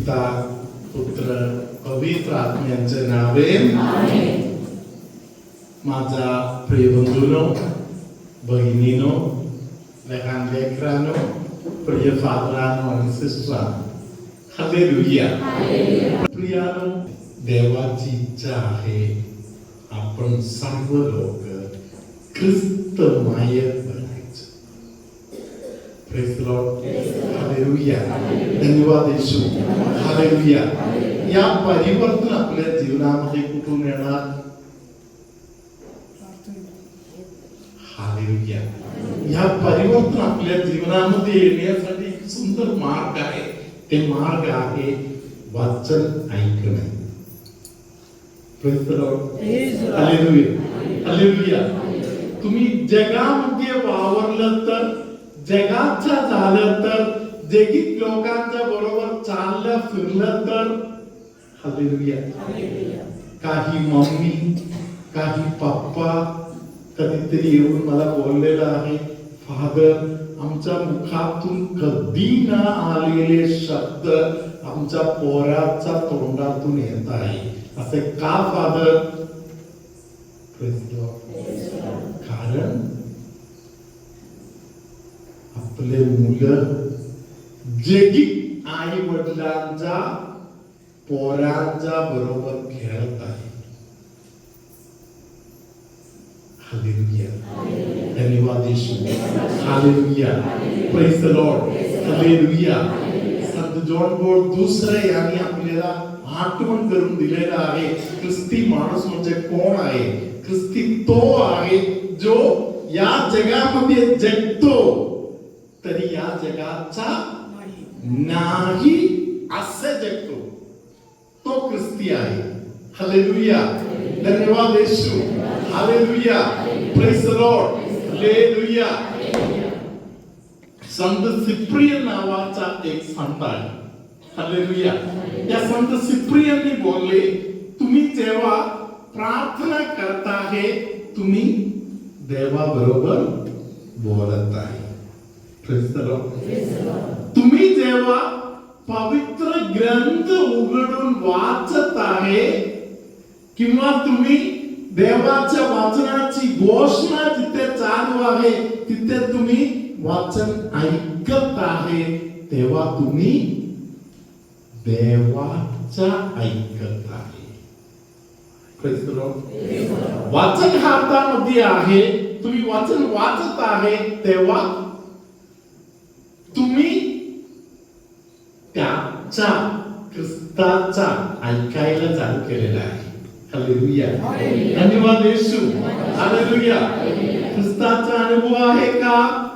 पिता पुत्र पवित्र आत्म्यांचे नावे. माझा प्रिय बंधूनो भगिनीनो लहान लेकरानो प्रिय फादरानो आणि सिस्टरानो हालेलुया. प्रियानो देवाची इच्छा आहे. आपण सर्व लोक ख्रिस्तमय बनायचं Praise the Lord. Hallelujah. धन्यवाद येशू. हालेलुया या परिवर्तन आपल्या जीवनामध्ये कुठून येणार? हालेलुया या परिवर्तन आपल्या जीवनामध्ये येण्यासाठी एक सुंदर मार्ग आहे. ते मार्ग आहे वाचन ऐकणे. हालेलुया हालेलुया तुम्ही जगामध्ये वावरलं तर जगाच्या झालं तर जगित लोकांच्या बरोबर चाललं फिरलं तर? काही मम्मी काही पप्पा कधीतरी येऊन मला बोललेलं आहे फादर आमच्या मुखातून कधी न आलेले शब्द आमच्या पोराच्या तोंडातून येत आहे. असे का फादर? कारण आपले मुलं जगी आई वडिलांचा पोरांचा बरोबर खेळत आहे हालेलुया. धन्यवाद Yeshu. Hallelujah. Praise the Lord hallelujah. Sant John बोर्ड दुसरे यांनी आपल्याला आठवण करून दिलेला आहे. ख्रिस्ती माणूस म्हणजे कोण आहे? ख्रिस्ती तो आहे जो या जगामध्ये जगतो. तरी या जगाचा नाही. असे जगतो. तो ख्रिस्ती आहे. हालेलुया धन्यवाद Yeshu. Hallelujah praise the Lord hallelujah Sant Cyprian नावाचा एक संत आहे. हालेलुया या संत सिप्रियननी बोलले तुम्ही जेव्हा प्रार्थना करता आहे तुम्ही देवाबरोबर बोलत आहे. तुम्ही जेव्हा पवित्र ग्रंथ उघडून वाचत आहे किंवा तुम्ही देवाच्या वाचनाची घोषणा जिथे चालू आहे तिथे तुम्ही वाचन ऐकत आहे तेव्हा तुम्ही देवाच्या ऐकत आहे. वाचन हातामध्ये आहे तुम्ही वाचन वाचत आहे तेव्हा तुम्ही त्याचा ख्रिस्ताचा ऐकायला चालू केलेला आहे. हालेलुया धन्यवाद येशू. हालेलुया ख्रिस्ताचा अनुभव आहे का?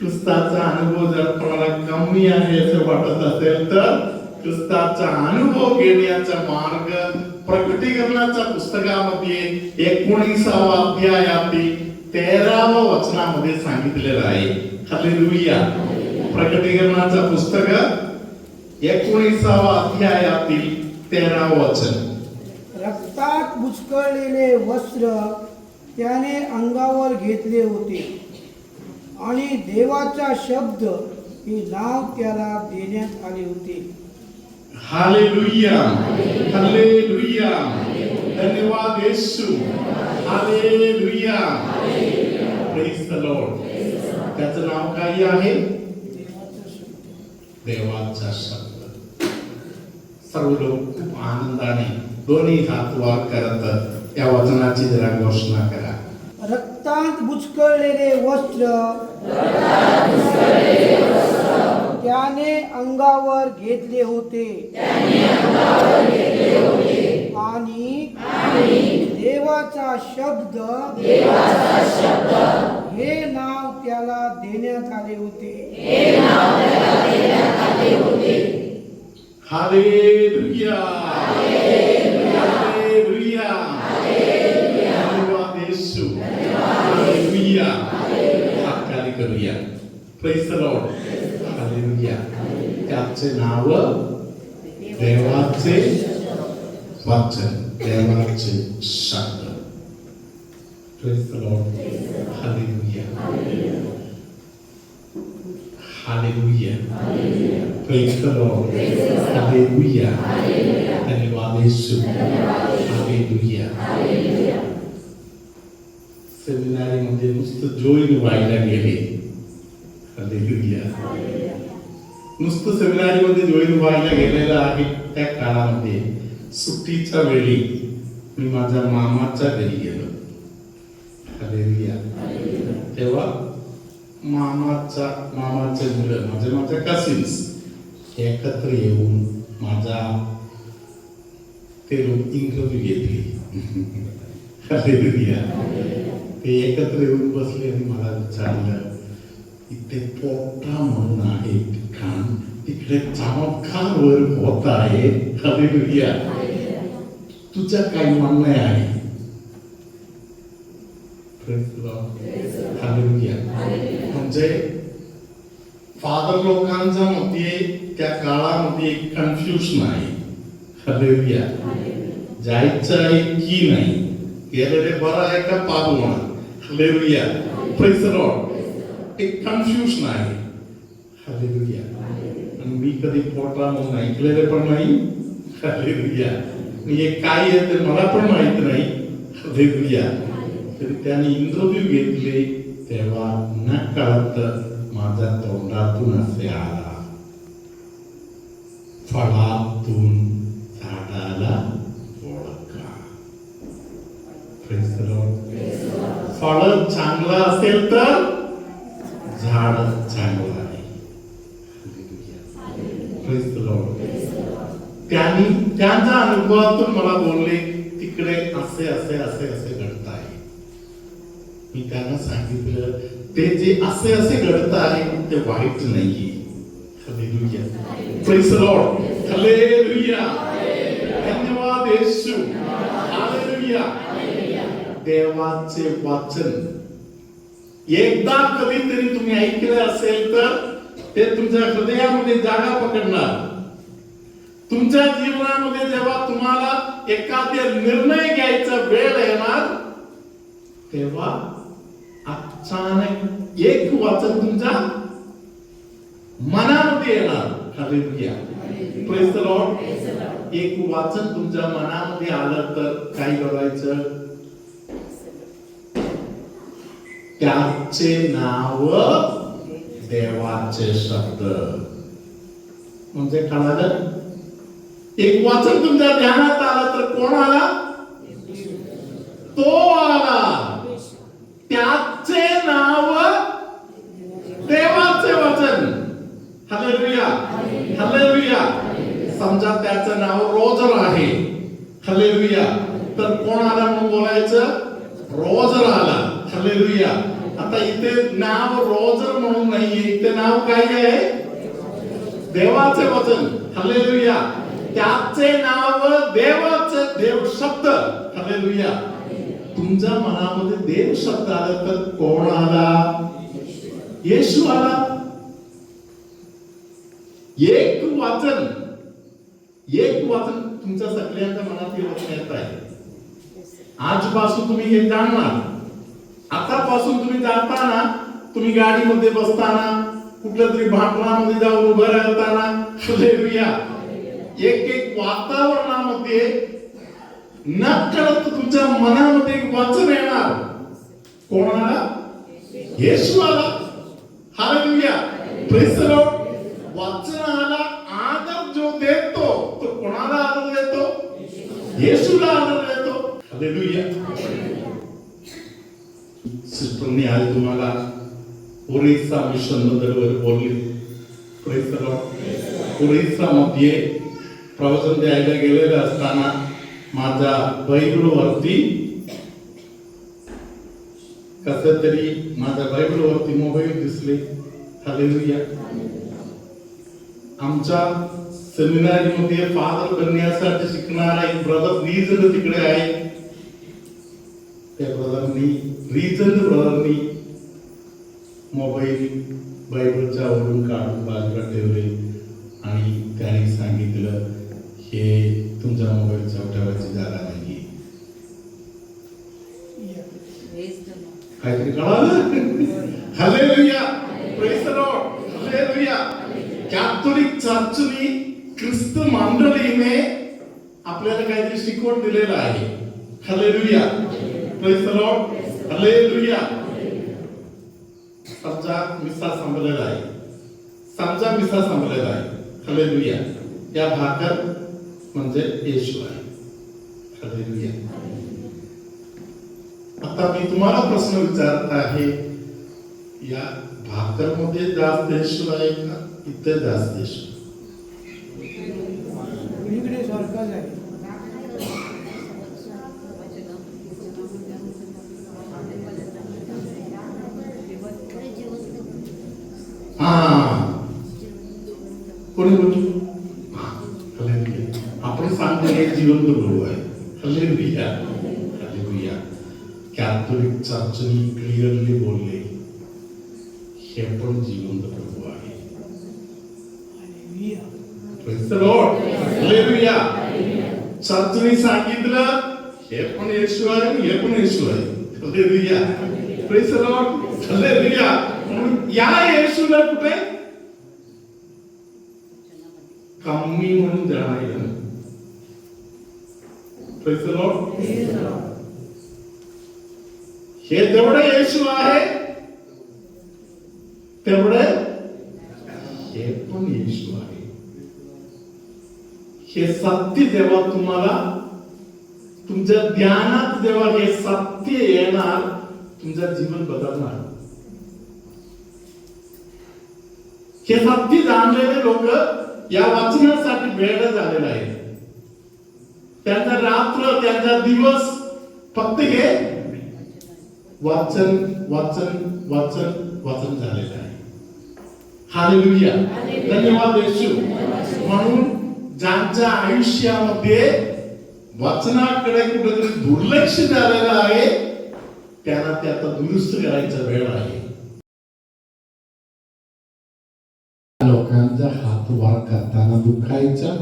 ख्रिस्ताचा अनुभव जर तुम्हाला कमी आहे असं वाटत असेल तर ख्रिस्ताचा अनुभव घेण्याचा मार्ग प्रकटीकरणाच्या पुस्तकामध्ये एकोणीसावा अध्यायातील तेरावा वचनामध्ये सांगितलेलं आहे. हालेलुया प्रकटीकरणाचं पुस्तक एकोणीसावा अध्यायातील तेरावं वचन. रक्तात बुचकळलेले वस्त्र त्याने अंगावर घेतले होते. आणि देवाचा शब्द ही नाव त्याला देण्यात आले होते. हालेलुया. हालेलुया. धन्यवाद Yeshu. Hallelujah. Praise the Lord त्याचं नाव काय आहे? देवाचा शब्द. सर्व लोक खूप आनंदाने दोन्ही हात वर करत या वचनाची जरा घोषणा करा. रक्तात बुचकळलेले वस्त्र. त्याने अंगावर घेतले होते. आणि देवाचा शब्द. हे नाव त्याला देण्यात आले होते हालेलुया हालेलुया धन्यवाद येशू हालेलुया हात खाली करूया प्रेज द लॉर्ड हालेलुया त्याचे नाव देवाचे वचन देवाचे शब्द praise the Lord hallelujah Hallelujah. Praise the Lord. Hallelujah. धन्यवाद यीशु. Hallelujah. सेमिनारीमध्ये नुसतं जोईन व्हायला गेले Hallelujah. नुसतं सेमिनारीमध्ये जॉईन व्हायला गेलेलं आहे त्या काळामध्ये सुट्टीच्या वेळी मी माझ्या मामाच्या घरी गेलो Hallelujah. तेव्हा मामाचा मामाचे मुलं म्हणजे माझ्या कसिन्स एकत्र येऊन माझा ते लोक इंटरव्ह्यू घेतली Hallelujah. ते एकत्र येऊन बसले आणि मला विचारलं इथे पोटा म्हणून आहे ठिकाण तिकडे चमत्कार वर होत आहे Hallelujah. तुझं काय म्हणणं आहे Praise the Lord. Hallelujah. म्हणजे फादर लोकांच्या मध्ये त्या काळामध्ये कन्फ्युजन आहे. Hallelujah. जायचं आहे की नाही? गेलेले बरं आहे का पाप होणार. Praise the Lord. एक कन्फ्युजन आहे. Hallelujah. आणि मी कधी पोटा म्हणून ऐकलेले पण नाही. आणि हे काय आहे ते मला पण माहीत नाही. Hallelujah. तरी त्याने इंटरव्ह्यू घेतले तेव्हा न कळत माझ्या तोंडातून असे आला. फळातून झाडाला ओळखा फळ चांगलं असेल तर झाड चांगलं आहे. त्यांनी त्यांच्या अनुभवातून मला बोलले तिकडे असे असे असे असे. मी त्यांना सांगितलं ते जे असे असे घडत आहे ते वाईट नाहीये. Hallelujah. Praise the धन्यवाद येशू. Hallelujah. देवाचे वाचन. एकदा कधीतरी तुम्ही ऐकले असेल तर ते तुमच्या हृदयामध्ये जागा पकडणार. तुमच्या जीवनामध्ये जेव्हा तुम्हाला एखाद्या निर्णय घ्यायचा वेळ येणार तेव्हा अचानक एक वाचन तुमच्या मनामध्ये येणार. हालेलुया. द लॉर्ड एक वाचन तुमच्या मनामध्ये आलं तर काय करायचं त्याचे नाव देवाचे शब्द. म्हणजे कळालं एक वाचन तुमच्या ध्यानात आलं तर कोण आला? तो आला त्याचे नाव देवाचे वचन हलेलुया हलेलुया समजा त्याचं नाव रोजर आहे हलेलुया तर कोण आला म्हणून बोलायचं? रोजर आला. हलेलुया आता इथे नाव रोजर म्हणून नाहीये. इथे नाव काय आहे? देवाचे वचन. हलेलुया त्याचे नाव देवाचे देव शब्द. हलेलुया तुमच्या मनामध्ये देव शब्द आला तर कोण आला? येशू आला. एक वाचन. एक वाचन तुमच्या सगळ्यांच्या मनात हे वचन येत आहे. आजपासून तुम्ही हे जाणणार. आतापासून तुम्ही जाताना तुम्ही गाडीमध्ये बसताना कुठल्या तरी भांडणामध्ये जाऊन उभं राहताना हालेलुया. एक एक वातावरणामध्ये नकळत तुमच्या मनामध्ये एक वाचन येणार. कोणाला? येशू आला हालेलुया प्रेस द वाचन आला आदर जो देतो तो कोणाला आदर देतो येशूला सिस्टरनी आज तुम्हाला ओरिसा मिशनबद्दल बोलली प्रेस द मध्ये प्रवचन द्यायला गेलेलं असताना माझ्या बायबलवरती कस तरी माझ्या बायबलवरती मोबाईल दिसले हालेलुया आमच्या सेमिनारीमध्ये फादर बनण्यासाठी शिकणारा एक ब्रदर रिजन तिकडे आहे. त्या ब्रदरनी रिजन ब्रदरनी मोबाईल बायबलच्या वरून काढून बाजूला ठेवले आणि त्याने सांगितलं हे तुमच्या मोबाईल ठेवायची जागा नाही काहीतरी कळालं? हॅलो लुया कॅथोलिक चर्चनी ख्रिस्त मंडळीने आपल्याला काहीतरी शिकवण दिलेलं आहे. Hallelujah Praise the Lord. Hallelujah समजा मिसा संपलेला आहे. समजा मिसा संपलेला आहे. हलेलुया या भाकर म्हणजे येशू आहे. हलेलुया आता मी तुम्हाला प्रश्न विचारत आहे या भाकरमध्ये जास्त येशू आहे का? इथे जास्त येशू सारखाच आहे कोणी बोलतो हल्लेलुया. आपण सांगतो जिवंत प्रभू आहे हल्लेलुया हल्लेलुया कॅथोलिक चर्चनी क्लिअरली बोलले हे पण जिवंत प्रभू आहे. Praise the Lord. Hallelujah. चर्चनी सांगितलं हे पण येशू आहे हे पण येशू आहे Hallelujah. म्हणून या येशूला कुठे? कमी म्हणून जाणार हे जेवढे येशू आहे. तेवढे हे पण येशू आहे. हे सत्य जेव्हा तुम्हाला. तुमच्या ध्यानात जेव्हा हे सत्य येणार तुमचं जीवन बदलणार. हे सत्य जाणलेले लोक या वाचनासाठी वेळ झालेला आहे. त्यांचा रात्र त्यांचा दिवस फक्त हे वाचन वाचन वाचन वाचन झालेलं आहे. हालेलुया धन्यवाद येशू. म्हणून ज्यांच्या आयुष्यामध्ये वाचनाकडे कुठेतरी दुर्लक्ष झालेलं आहे त्यांना ते आता दुरुस्त करायचा वेळ आहे. लोकांचा हात वर करताना दुखायचा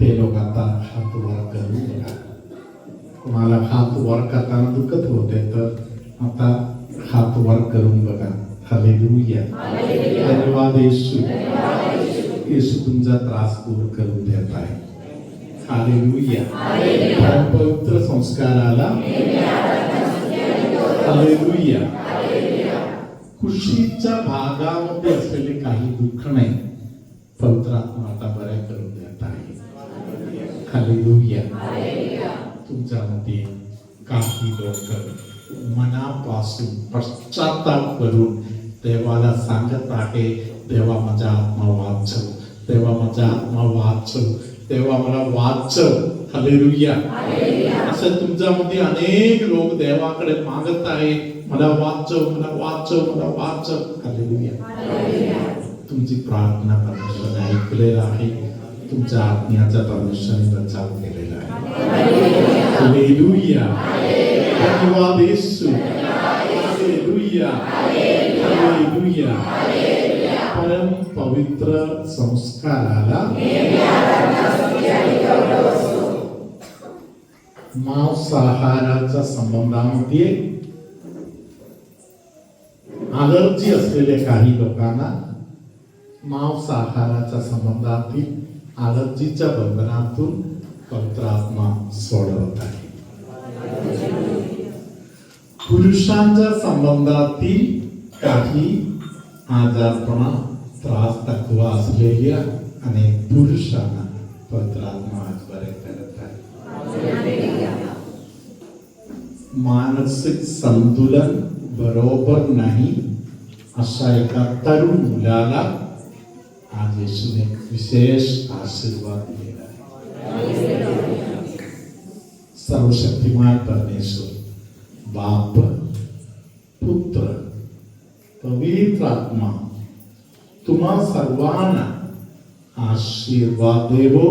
ते लोक आता हात वर करून बघा कोणाला हात वर करताना दुखत होते तर आता हात वर करून बघा. हालेलुया. धन्यवाद येशू. येशू तुमचा त्रास दूर करून देत आहे. हालेलुया. पवित्र संस्काराला हालेलुया. खुशीच्या भागामध्ये असलेले काही दुःख नाही पवित्र आत्मा आता बऱ्या करून देत आहे. हालेलुया. तुमच्यामध्ये काही लोक मनापासून पश्चाताप करून देवाला सांगत आहे देवा माझा आत्मा वाचव. देवा माझा आत्मा वाचव. देवा मला वाचव. हालेलुया असं तुमच्यामध्ये अनेक लोक देवाकडे मागत आहे मला वाचव मला वाचव मला वाचव. हालेलुया तुमची प्रार्थना परमेश्वराने ऐकलेला आहे. तुमच्या आत्म्याचा परमेश्वराने बचाव केलेला आहे. हालेलुया धन्यवाद हालेलुया हालेलुया परम पवित्र संस्काराला मांसाहाराच्या संबंधामध्ये अलर्जी असलेले काही लोकांना मांसाहाराच्या संबंधातील अलर्जीच्या बंधनातून पवित्रात्मा सोडवत आहे. पुरुषांच्या संबंधातील काही आजारपणा त्रास तत्व असलेल्या अनेक पुरुषांना तो त्रास आज बरे करत आहे. मानसिक संतुलन बरोबर नाही अशा एका तरुण मुलाला आज येशूने विशेष आशीर्वाद दिलेला आहे. सर्वशक्तिमान परमेश्वर बाप पुत्र पवित्र आत्मा तुम्हा सर्वांना आशीर्वाद देवो.